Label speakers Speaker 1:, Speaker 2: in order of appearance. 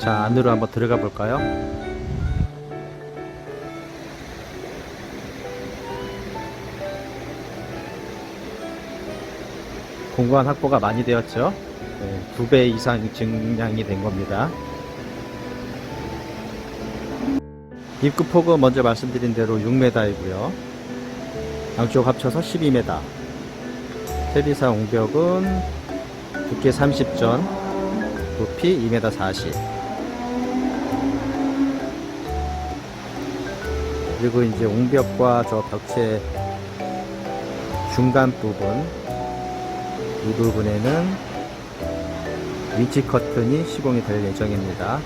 Speaker 1: 자, 안으로 한번 들어가 볼까요? 공간 확보가 많이 되었죠? 네, 두배 이상 증량이 된 겁니다. 입구 폭은 먼저 말씀드린 대로 6m이고요. 양쪽 합쳐서 12m. 테리사 옹벽은 두께 30전, 높이 2m 40. 그리고 이제 옹벽과 저 벽체 중간 부분 이 부분에는 위치 커튼이 시공이 될 예정입니다.